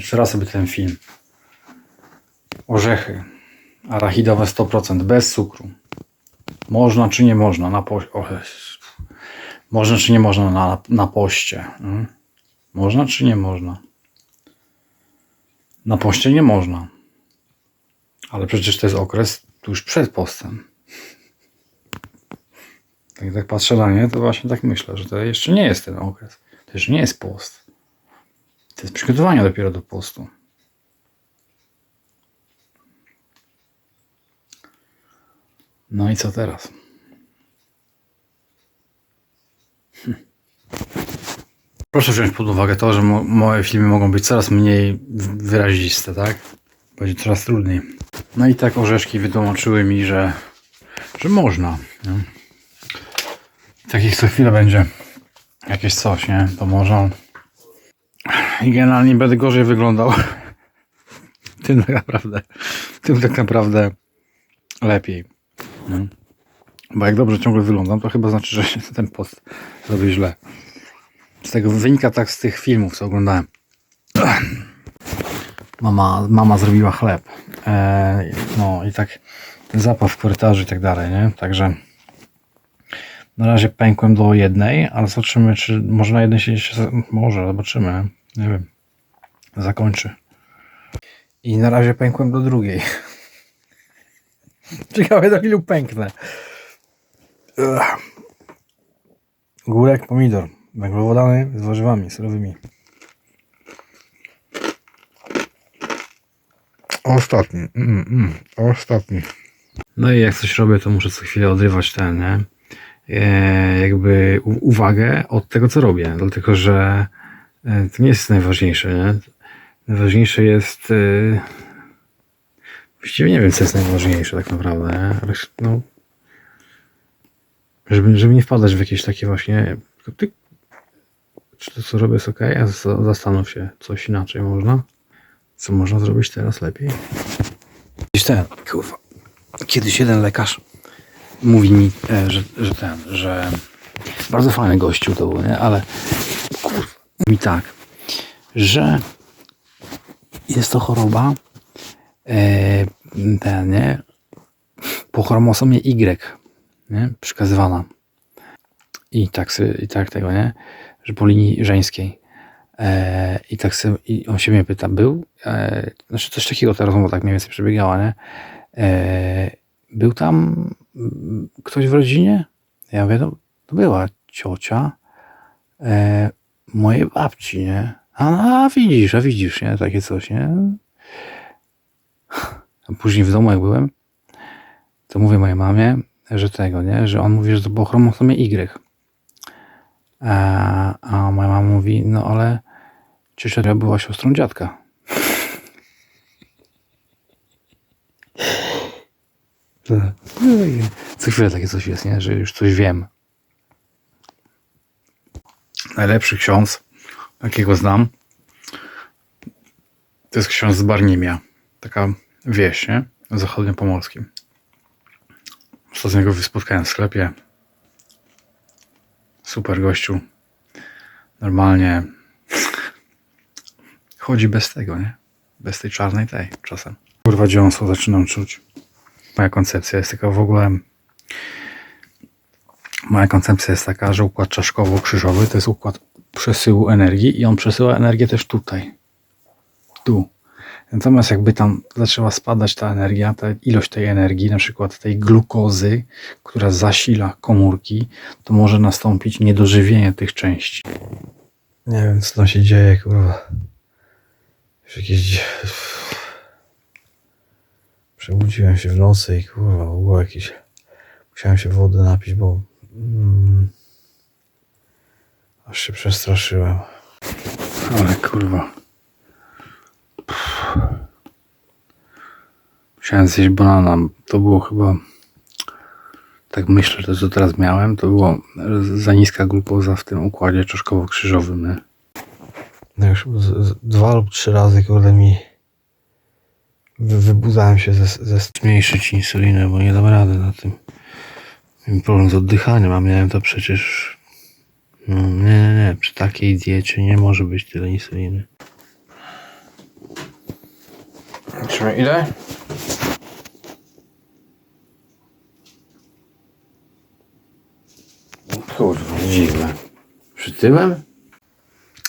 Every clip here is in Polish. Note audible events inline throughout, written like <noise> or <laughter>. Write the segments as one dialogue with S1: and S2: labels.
S1: Jeszcze raz sobie ten film. Orzechy. Arachidowe 100%, bez cukru. Można czy nie można na po... o, Można czy nie można na, na poście. mm? Można czy nie można? Na poście nie można. Ale przecież to jest okres tuż przed postem. Tak, tak patrzę na nie, to właśnie tak myślę, że to jeszcze nie jest ten okres. To jeszcze nie jest post. To jest przygotowanie dopiero do postu. No i co teraz? Hm. Proszę wziąć pod uwagę to, że mo- moje filmy mogą być coraz mniej wyraziste, tak? Będzie coraz trudniej. No i tak orzeszki wytłumaczyły mi, że, że można. Nie? Takich co chwilę będzie jakieś coś, nie? To można. Generalnie będę gorzej wyglądał. <laughs> Tym tak naprawdę, tym tak naprawdę lepiej. Nie? Bo jak dobrze ciągle wyglądam, to chyba znaczy, że się <laughs> ten post robi źle. Z tego wynika tak z tych filmów, co oglądałem. <clears throat> Mama, mama zrobiła chleb. E, no i tak ten zapach w korytarzu i tak dalej, nie? Także na razie pękłem do jednej, ale zobaczymy, czy może na jednej się jeszcze... Może, zobaczymy. Nie wiem. Zakończy. I na razie pękłem do drugiej. <laughs> Ciekawe do ilu pęknę. Górek, pomidor. Węglowodany z warzywami surowymi. Ostatni. Mm, mm, ostatni. No i jak coś robię, to muszę co chwilę odrywać ten, nie? E, jakby uwagę od tego, co robię. Dlatego, że to nie jest najważniejsze, nie? Najważniejsze jest... E, właściwie nie wiem, co jest najważniejsze tak naprawdę? Ale, no, żeby, żeby nie wpadać w jakieś takie właśnie... Ty, czy to, co robię, jest ok? A zas- zastanów się, coś inaczej można. Co można zrobić teraz lepiej? Gdzieś ten, kurwa. Kiedyś jeden lekarz mówi mi, e, że, że ten, że bardzo fajny gościu to był, nie? Ale mi tak, że jest to choroba e, ten, nie? Po chromosomie Y, nie? Przekazywana. I tak, i tak tego, nie? Że po linii żeńskiej. E, I tak sobie, i on się mnie pyta, był? E, znaczy coś takiego ta rozmowa tak mniej więcej przebiegała, nie? Był tam ktoś w rodzinie? Ja mówię, no, to była ciocia mojej babci, nie? A, a widzisz, a widzisz, nie? Takie coś, nie? A później w domu jak byłem, to mówię mojej mamie, że tego, nie? Że on mówi, że to było chromosomie Y. A, a moja mama mówi, no ale ciocia była siostrą dziadka. <laughs> Co chwilę takie coś jest, nie? Że już coś wiem. Najlepszy ksiądz, jakiego znam, to jest ksiądz z Barnimia. Taka wieś, nie? W zachodnim pomorskim. Ostatnio go spotkałem w sklepie. Super gościu. Normalnie <laughs> chodzi bez tego, nie? Bez tej czarnej tej czasem. Kurwa dziąsło zaczynam czuć. Moja koncepcja jest taka w ogóle... Moja koncepcja jest taka, że układ czaszkowo-krzyżowy to jest układ przesyłu energii i on przesyła energię też tutaj. Tu. Natomiast jakby tam zaczęła spadać ta energia, ta ilość tej energii, na przykład tej glukozy, która zasila komórki, to może nastąpić niedożywienie tych części. Nie wiem, co tam się dzieje, kurwa. Już jakieś... Przebudziłem się w nocy i kurwa, było jakieś... Musiałem się wody napić, bo... Mm, aż się przestraszyłem. Ale kurwa. Musiałem zjeść banana. To było chyba... Tak myślę, że to co teraz miałem, to było za niska glukoza w tym układzie czaszkowo-krzyżowym. Nie? No już z, z, dwa lub trzy razy, kurde, mi wy, wybudzałem się ze, ze zmniejszyć insulinę, bo nie dam rady na tym. Problem z oddychaniem, a miałem to przecież... No, nie, nie, nie. Przy takiej diecie nie może być tyle insuliny. Zobaczymy ile. Kurwa, dziwne. Przytyłem?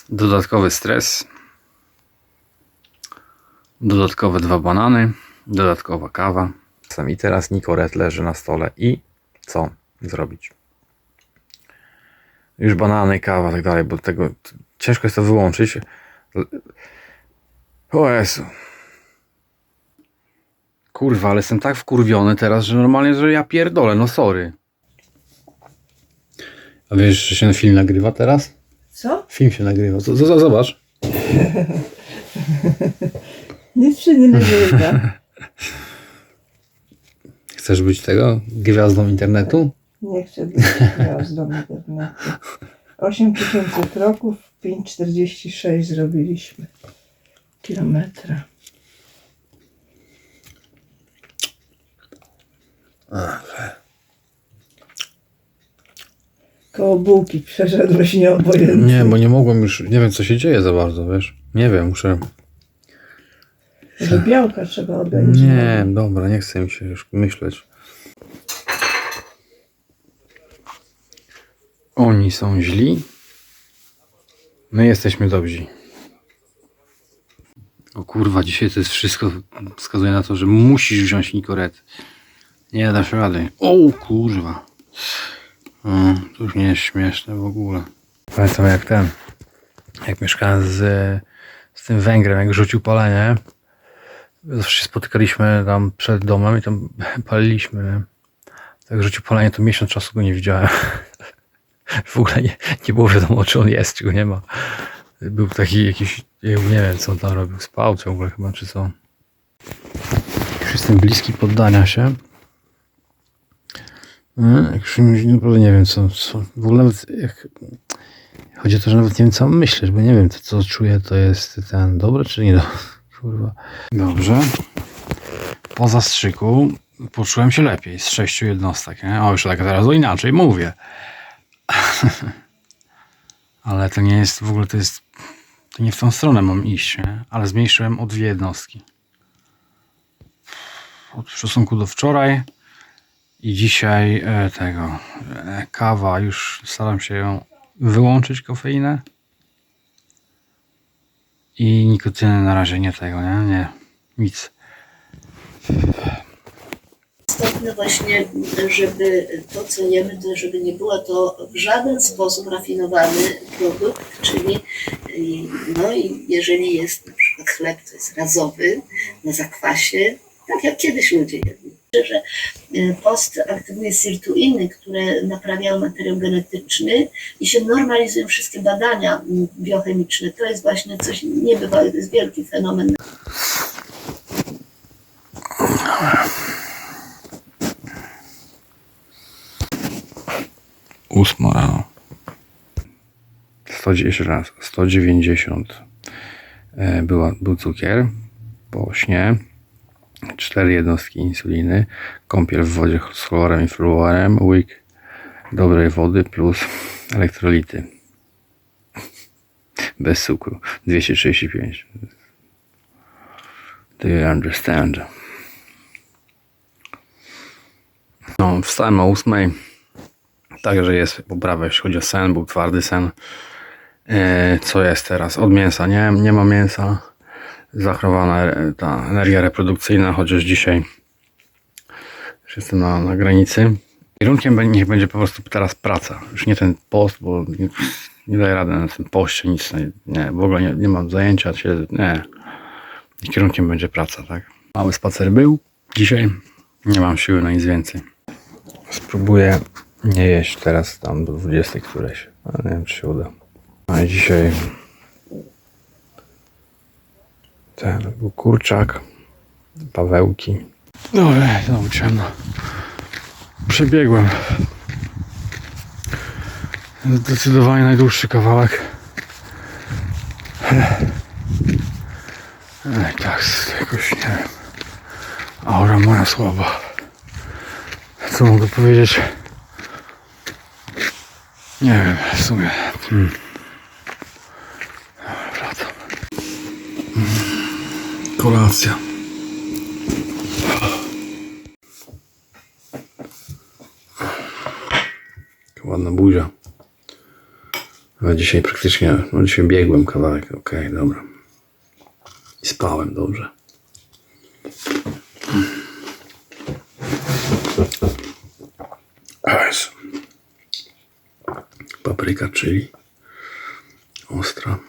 S1: Dodatkowy stres. Dodatkowe dwa banany. Dodatkowa kawa. I teraz Nikoret leży na stole i co zrobić? Już banany, kawa, tak dalej, bo tego ciężko jest to wyłączyć. O Jezu. Kurwa, ale jestem tak wkurwiony teraz, że normalnie, że ja pierdolę, no sorry. A wiesz, że się film nagrywa teraz?
S2: Co?
S1: Film się nagrywa. Z- z- Zobacz. <laughs>
S2: Nic się nie nagrywa. <laughs>
S1: Chcesz być tego gwiazdą internetu?
S2: Nie chcę być gwiazdą <laughs> internetu. 8 tysięcy kroków, 5,46 zrobiliśmy. Kilometra. Koło bułki przeszedłeś nieobojętnie.
S1: Nie, bo nie mogłem już, nie wiem co się dzieje za bardzo, wiesz? Nie wiem, muszę...
S2: Że białka trzeba odejść.
S1: Nie, dobra, nie chcę mi się już myśleć. Oni są źli. My jesteśmy dobrzy. O kurwa, dzisiaj to jest wszystko wskazuje na to, że musisz wziąć Nikoret. Nie dasz rady. O kurwa. O, to już nie jest śmieszne w ogóle. Pamiętam jak ten, jak mieszkałem z, z tym Węgrem, jak rzucił palenie. Zawsze się spotykaliśmy tam przed domem i tam <laughs> paliliśmy. Tak rzucił palenie, to miesiąc czasu go nie widziałem. <laughs> W ogóle nie, nie było wiadomo, czy on jest, czy go nie ma. Był taki jakiś, ja nie wiem, co on tam robił. Spał ciągle chyba, czy co. Już jestem bliski poddania się. No, Już naprawdę nie wiem, co, co w ogóle nawet jak, chodzi o to, że nawet nie wiem, co myśleć, bo nie wiem, to, co czuję, to jest ten dobre, czy nie dobre. Kurwa. Dobrze. Po zastrzyku poczułem się lepiej z sześciu jednostek. Nie? O, już tak teraz o inaczej mówię. <laughs> Ale to nie jest w ogóle, to jest. To nie w tą stronę mam iść, nie? ale zmniejszyłem o dwie jednostki. Od- W stosunku do wczoraj i dzisiaj e, tego. E, kawa, już staram się ją wyłączyć kofeinę. I nikotyny na razie nie tego, nie? Nie. Nic.
S3: istotne właśnie, żeby to, co jemy, to żeby nie było to w żaden sposób rafinowany produkt, czyli no i jeżeli jest na przykład chleb, to jest razowy, na zakwasie, tak jak kiedyś ludzie jedli. Że y, post aktywuje sirtuiny, które naprawiają materiał genetyczny i się normalizują wszystkie badania biochemiczne. To jest właśnie coś niebywałego, to jest wielki fenomen
S1: Ósma rano. 100, jeszcze raz. 190 e, była, był cukier po śnie. Cztery jednostki insuliny. Kąpiel w wodzie z chlorem i fluorem. Łyk dobrej wody plus elektrolity. Bez cukru. 235. Do you understand? No, wstałem o ósmej. Także jest poprawa, jeśli chodzi o sen, był twardy sen. E, Co jest teraz? Od mięsa. Nie, nie ma mięsa. Zachowana e, ta energia reprodukcyjna, chociaż dzisiaj jestem na, na granicy. Kierunkiem niech będzie po prostu teraz praca. Już nie ten post, bo nie, nie daję rady na tym poście, nic. Nie w ogóle nie, nie mam zajęcia. Się, nie. Kierunkiem będzie praca, tak? Mały spacer był dzisiaj. Nie mam siły na nic więcej. Spróbuję nie jeść teraz tam do 20 któreś. Ale nie wiem, czy się uda. A dzisiaj ten był kurczak, pawełki. Dobra, znowu ciemno. Przebiegłem. Zdecydowanie najdłuższy kawałek. Tak, jakoś nie wiem. Aura moja słaba. Co mogę powiedzieć? Nie wiem, w sumie. Hmm. Kolacja. Ładna buzia. A dzisiaj praktycznie, no dzisiaj biegłem kawałek, okej, okay, dobra. I spałem dobrze. Jest. Papryka, czyli ostra.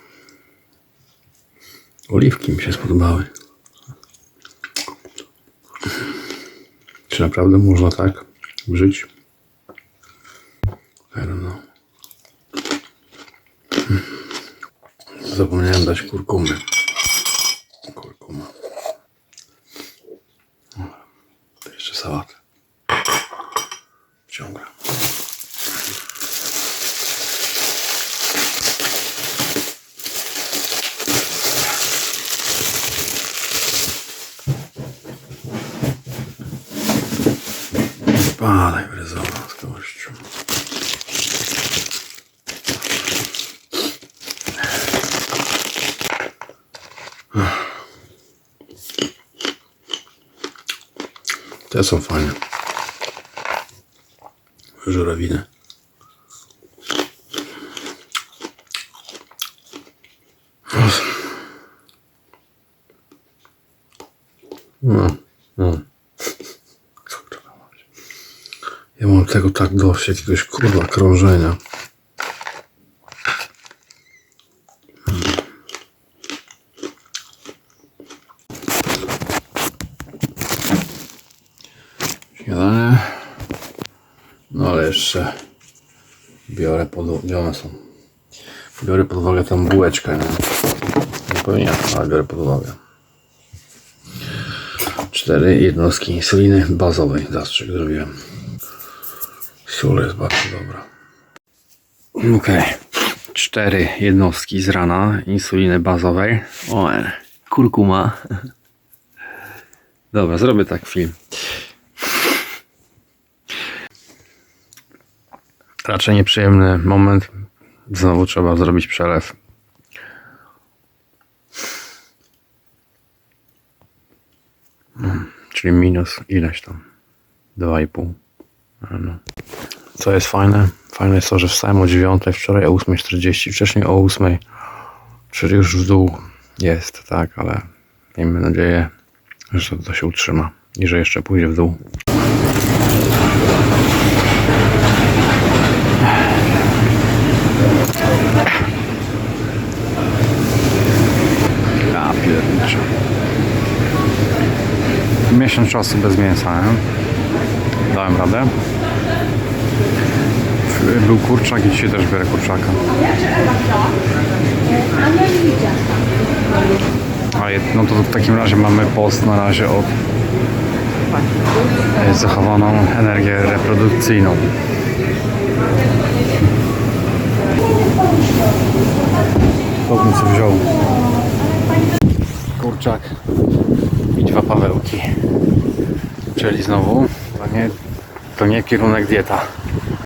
S1: Oliwki mi się spodobały. Naprawdę można tak żyć? I don't know. Zapomniałem dać kurkumy. Kurkuma. To jeszcze sałatę. Wciągam. Spadaj w rezonans gościu. Te są fajne. Żurawiny. Ja mam tego tak dość, jakiegoś kurwa krążenia. Śniadanie. No ale jeszcze biorę pod gdzie one są? Biorę pod uwagę tą bułeczkę, nie? Nie ale biorę pod uwagę. Cztery jednostki insuliny bazowej. Zastrzyk zrobiłem. Sól jest bardzo dobra. Okej. Cztery jednostki z rana insuliny bazowej. O, e, kurkuma. Dobra, zrobię tak film. Raczej nieprzyjemny moment. Znowu trzeba zrobić przelew. Czyli minus ileś tam. 2,5. No. Co jest fajne? Fajne jest to, że wstałem o 9, wczoraj o 8.40, wcześniej o 8. Czyli już w dół jest, tak, ale miejmy nadzieję, że to się utrzyma i że jeszcze pójdzie w dół. Ja. Miesiąc czasu bez mięsa, nie? Dałem radę. Był kurczak i dzisiaj też biorę kurczaka. A no to w takim razie mamy post na razie od e, zachowaną energię reprodukcyjną. To bym co wziął. Kurczak i dwa pawełki. Czyli znowu, to nie, to nie kierunek dieta.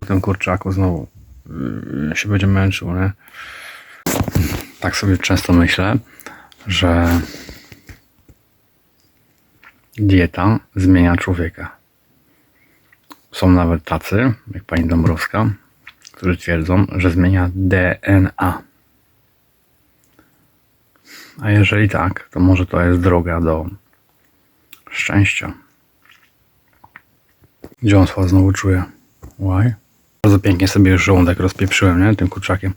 S1: Tym kurczaku znowu yy, się będzie męczył, nie? Tak sobie często myślę, że dieta zmienia człowieka. Są nawet tacy, jak pani Dąbrowska, którzy twierdzą, że zmienia DNA. A jeżeli tak, to może to jest droga do szczęścia. Dziąsła znowu czuję. Why? Bardzo pięknie sobie już żołądek rozpieprzyłem, nie? Tym kurczakiem.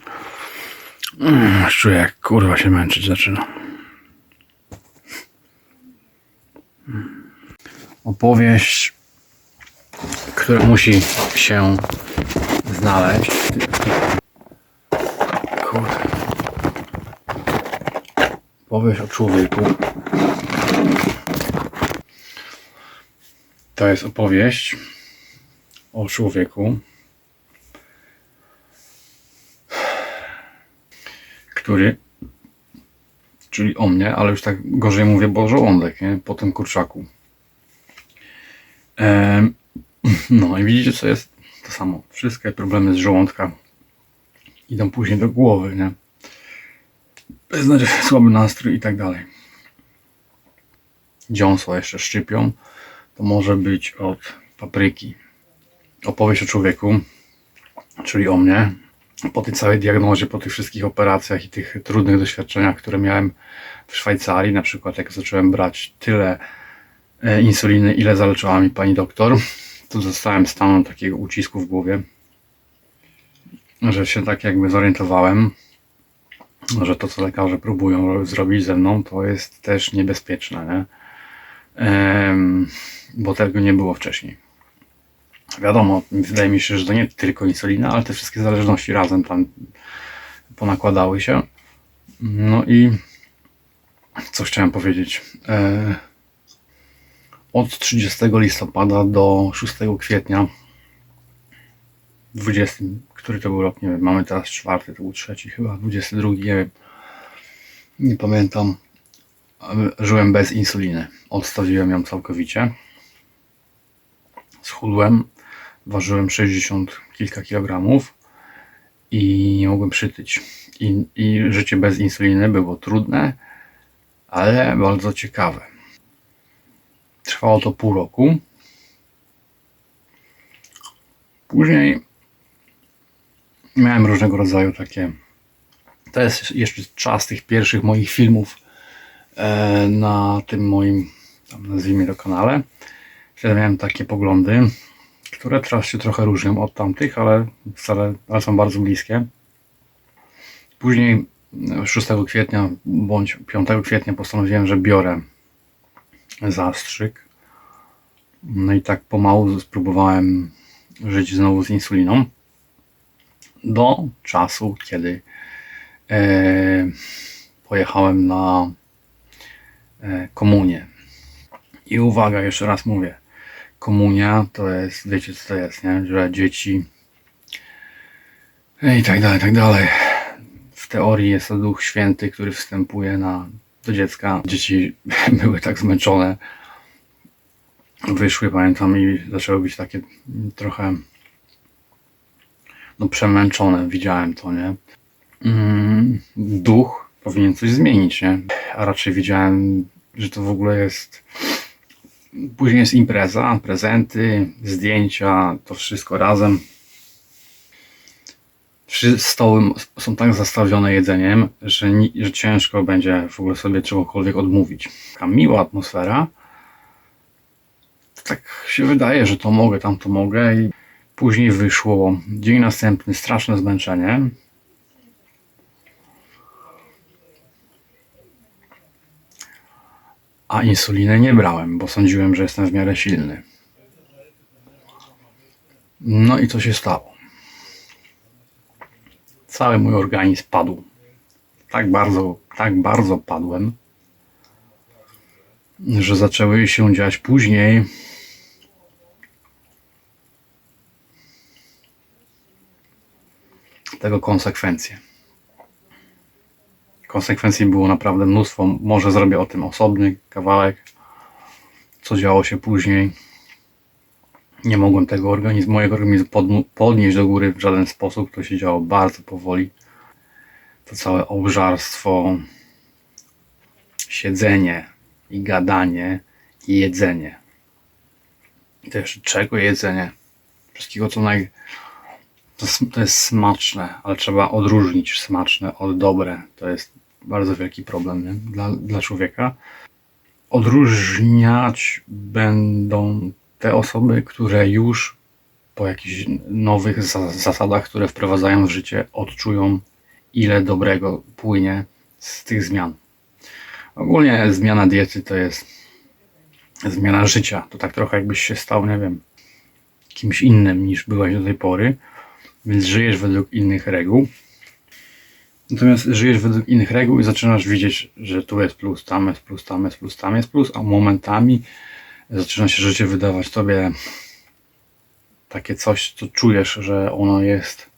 S1: Mm, czuję jak kurwa się męczyć zaczyna. Mm. Opowieść, która musi się znaleźć. Kurde. Opowieść o człowieku. To jest opowieść o człowieku, który, czyli o mnie, ale już tak gorzej mówię, bo żołądek, nie? Po tym kurczaku. Em, <laughs> no i widzicie, co jest to samo. Wszystkie problemy z żołądka idą później do głowy, nie? Beznadziej, <laughs> słaby nastrój i tak dalej. Dziąsła jeszcze szczypią. To może być od papryki. Opowieść o człowieku, czyli o mnie, po tej całej diagnozie, po tych wszystkich operacjach i tych trudnych doświadczeniach, które miałem w Szwajcarii, na przykład jak zacząłem brać tyle e, insuliny, ile zaleczyła mi pani doktor, to dostałem stanu takiego ucisku w głowie, że się tak jakby zorientowałem, że to, co lekarze próbują zrobić ze mną, to jest też niebezpieczne, nie? Bo tego nie było wcześniej. Wiadomo, wydaje mi się, że to nie tylko insulina, ale te wszystkie zależności razem tam ponakładały się. No i co chciałem powiedzieć? E, od 30 listopada do 6 kwietnia 20, który to był rok, nie wiem, mamy teraz czwarty, to był trzeci chyba, 22, nie wiem, nie pamiętam. Żyłem bez insuliny. Odstawiłem ją całkowicie. Schudłem, ważyłem 60 kilka kilogramów i nie mogłem przytyć. I, I życie bez insuliny było trudne, ale bardzo ciekawe. Trwało to pół roku. Później miałem różnego rodzaju takie. To jest jeszcze czas tych pierwszych moich filmów e, na tym moim, tam nazwijmy to kanale. Wtedy miałem takie poglądy, które teraz się trochę różnią od tamtych, ale wcale ale są bardzo bliskie. Później e, 6 kwietnia bądź 5 kwietnia postanowiłem, że biorę zastrzyk. No i tak pomału spróbowałem żyć znowu z insuliną. Do czasu, kiedy e, pojechałem na e, komunię. I uwaga, jeszcze raz mówię. Komunia to jest, wiecie co to jest, nie? Że dzieci i tak dalej, tak dalej. W teorii jest to Duch Święty, który wstępuje na, do dziecka. Dzieci <laughs> były tak zmęczone. Wyszły, pamiętam, i zaczęły być takie trochę no przemęczone. Widziałem to, nie? Mm, duch powinien coś zmienić, nie? A raczej widziałem, że to w ogóle jest. Później jest impreza, prezenty, zdjęcia, to wszystko razem. Trzy stoły są tak zastawione jedzeniem, że, że ciężko będzie w ogóle sobie czegokolwiek odmówić. Taka miła atmosfera. Tak się wydaje, że to mogę, tam to mogę i później wyszło dzień następny straszne zmęczenie. A insulinę nie brałem, bo sądziłem, że jestem w miarę silny. No i co się stało? Cały mój organizm padł. Tak bardzo, tak bardzo padłem, że zaczęły się dziać później tego konsekwencje. Konsekwencji było naprawdę mnóstwo. Może zrobię o tym osobny kawałek, co działo się później. Nie mogłem tego organizmu, mojego organizmu podnieść do góry w żaden sposób. To się działo bardzo powoli. To całe obżarstwo, siedzenie i gadanie i jedzenie. I jeszcze czego jedzenie? Wszystkiego co naj... To, to jest smaczne, ale trzeba odróżnić smaczne od dobre. To jest bardzo wielki problem nie? Dla, dla człowieka. Odróżniać będą te osoby, które już po jakichś nowych za- zasadach, które wprowadzają w życie, odczują, ile dobrego płynie z tych zmian. Ogólnie zmiana diety to jest zmiana życia. To tak trochę jakbyś się stał, nie wiem, kimś innym niż byłeś do tej pory, więc żyjesz według innych reguł. Natomiast żyjesz według innych reguł i zaczynasz widzieć, że tu jest plus, tam jest plus, tam jest plus, tam jest plus, a momentami zaczyna się życie wydawać tobie takie coś, co czujesz, że ono jest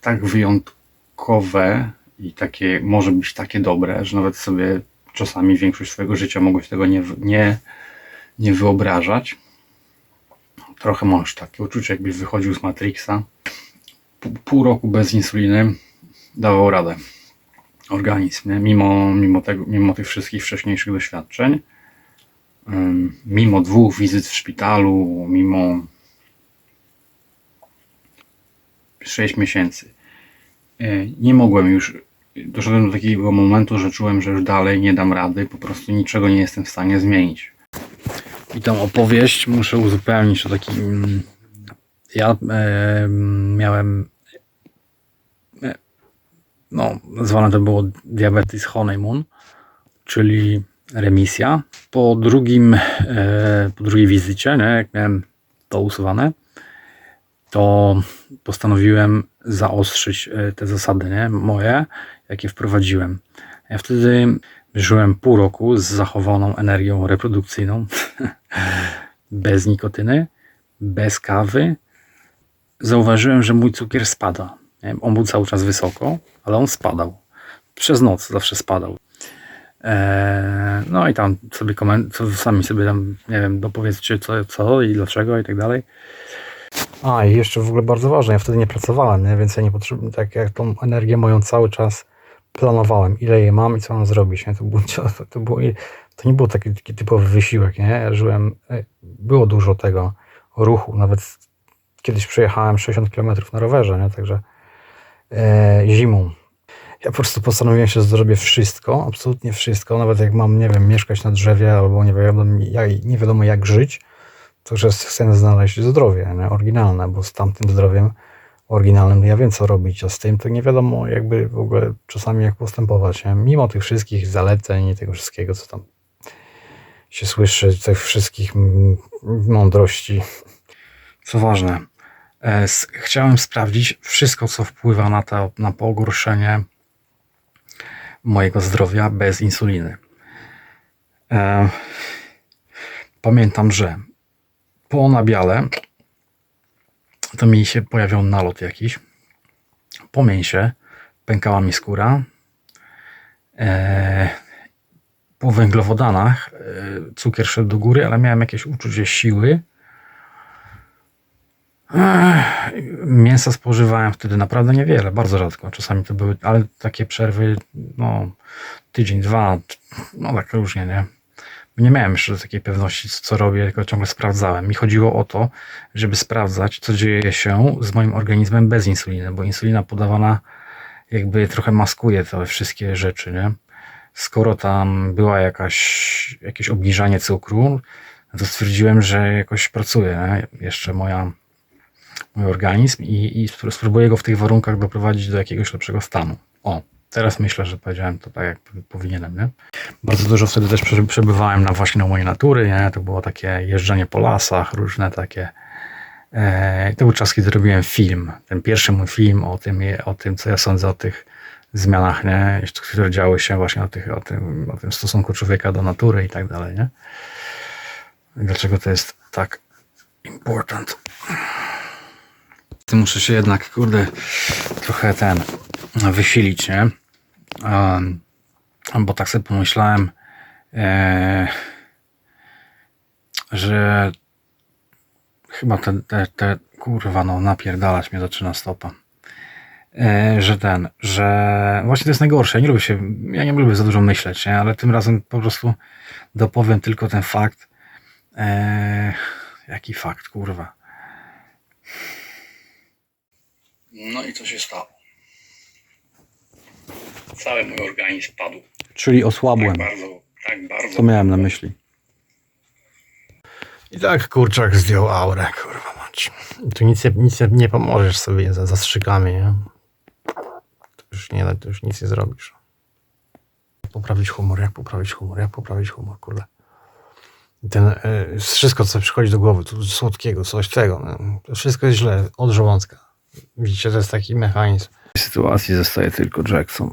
S1: tak wyjątkowe i takie może być takie dobre, że nawet sobie czasami większość swojego życia mogłeś tego nie, nie, nie wyobrażać. Trochę masz takie uczucie, jakbyś wychodził z Matrixa. Pół, roku bez insuliny dawał radę organizm, nie? Mimo, mimo, tego, mimo tych wszystkich wcześniejszych doświadczeń. Mimo dwóch wizyt w szpitalu, mimo 6 miesięcy. E, Nie mogłem już, doszedłem do takiego momentu, że czułem, że już dalej nie dam rady, po prostu niczego nie jestem w stanie zmienić. I tą opowieść muszę uzupełnić o taki. Ja e, miałem. No, zwane to było diabetes Honeymoon, czyli remisja. Po drugim, e, po drugiej wizycie, nie, jak miałem to usuwane, to postanowiłem zaostrzyć e, te zasady nie, moje, jakie wprowadziłem. Ja wtedy żyłem pół roku z zachowaną energią reprodukcyjną, <laughs> bez nikotyny, bez kawy. Zauważyłem, że mój cukier spada. On był cały czas wysoko, ale on spadał. Przez noc zawsze spadał. Eee, no i tam sobie koment- sami sobie tam, nie wiem, dopowiedzcie co, co i dlaczego i tak dalej. A i jeszcze w ogóle bardzo ważne, ja wtedy nie pracowałem, nie? więc ja nie potrzebuję, tak jak tą energię moją cały czas planowałem, ile jej mam i co mam zrobić. Nie? To, było, <laughs> to, to, było, to nie był taki, taki typowy wysiłek, nie? Ja żyłem, e, było dużo tego ruchu, nawet kiedyś przejechałem 60 km na rowerze, nie? także e, zimą. Ja po prostu postanowiłem się, że zrobię wszystko, absolutnie wszystko, nawet jak mam, nie wiem, mieszkać na drzewie albo nie wiadomo, jak, nie wiadomo jak żyć, to że chcę znaleźć zdrowie, nie? oryginalne, bo z tamtym zdrowiem oryginalnym ja wiem co robić, a z tym to nie wiadomo jakby w ogóle czasami jak postępować, nie? mimo tych wszystkich zaleceń i tego wszystkiego, co tam się słyszy, tych wszystkich mądrości. Co ważne, chciałem sprawdzić wszystko, co wpływa na, to, na pogorszenie mojego zdrowia bez insuliny. E, pamiętam, że po nabiale to mi się pojawiał nalot jakiś. Po mięsie pękała mi skóra. E, po węglowodanach e, cukier szedł do góry, ale miałem jakieś uczucie siły. Mięsa spożywałem wtedy naprawdę niewiele, bardzo rzadko. Czasami to były, ale takie przerwy, no tydzień, dwa, no tak różnie, nie? Nie miałem jeszcze takiej pewności, co robię, tylko ciągle sprawdzałem. Mi chodziło o to, żeby sprawdzać, co dzieje się z moim organizmem bez insuliny, bo insulina podawana jakby trochę maskuje te wszystkie rzeczy, nie? Skoro tam była jakaś, jakieś obniżanie cukru, to stwierdziłem, że jakoś pracuje nie? jeszcze moja, mój organizm i, i spró- spróbuję go w tych warunkach doprowadzić do jakiegoś lepszego stanu. O, teraz myślę, że powiedziałem to tak, jak powinienem, nie? Bardzo dużo wtedy też prze- przebywałem na właśnie na mojej natury, nie? To było takie jeżdżenie po lasach, różne takie. E, to był czas, kiedy robiłem film. Ten pierwszy mój film o tym, o tym co ja sądzę o tych zmianach, nie? które działy się właśnie o, tych, o, tym, o tym stosunku człowieka do natury i tak dalej, nie? Dlaczego to jest tak important? Muszę się jednak, kurde, trochę ten wysilić, nie? Um, bo tak sobie pomyślałem, e, że chyba te, te, te kurwa, no napierdalać mnie zaczyna stopa. E, że ten, że właśnie to jest najgorsze. Ja nie lubię się, ja nie lubię za dużo myśleć, nie? ale tym razem po prostu dopowiem tylko ten fakt. E, jaki fakt, kurwa. No i co się stało? Cały mój organizm padł. Czyli osłabłem.
S4: Tak bardzo, tak bardzo.
S1: To miałem na myśli. I tak kurczak zdjął aurę, kurwa mać. Tu nic, nie- nic nie- pomożesz sobie za zastrzykami, nie? To już nie, to już nic nie zrobisz. Poprawić humor, jak poprawić humor, jak poprawić humor, kurde. Ten, y, wszystko, co przychodzi do głowy, tu słodkiego, coś tego, no, to wszystko jest źle, od żołądka. Widzicie, to jest taki mechanizm. W sytuacji zostaje tylko Jackson.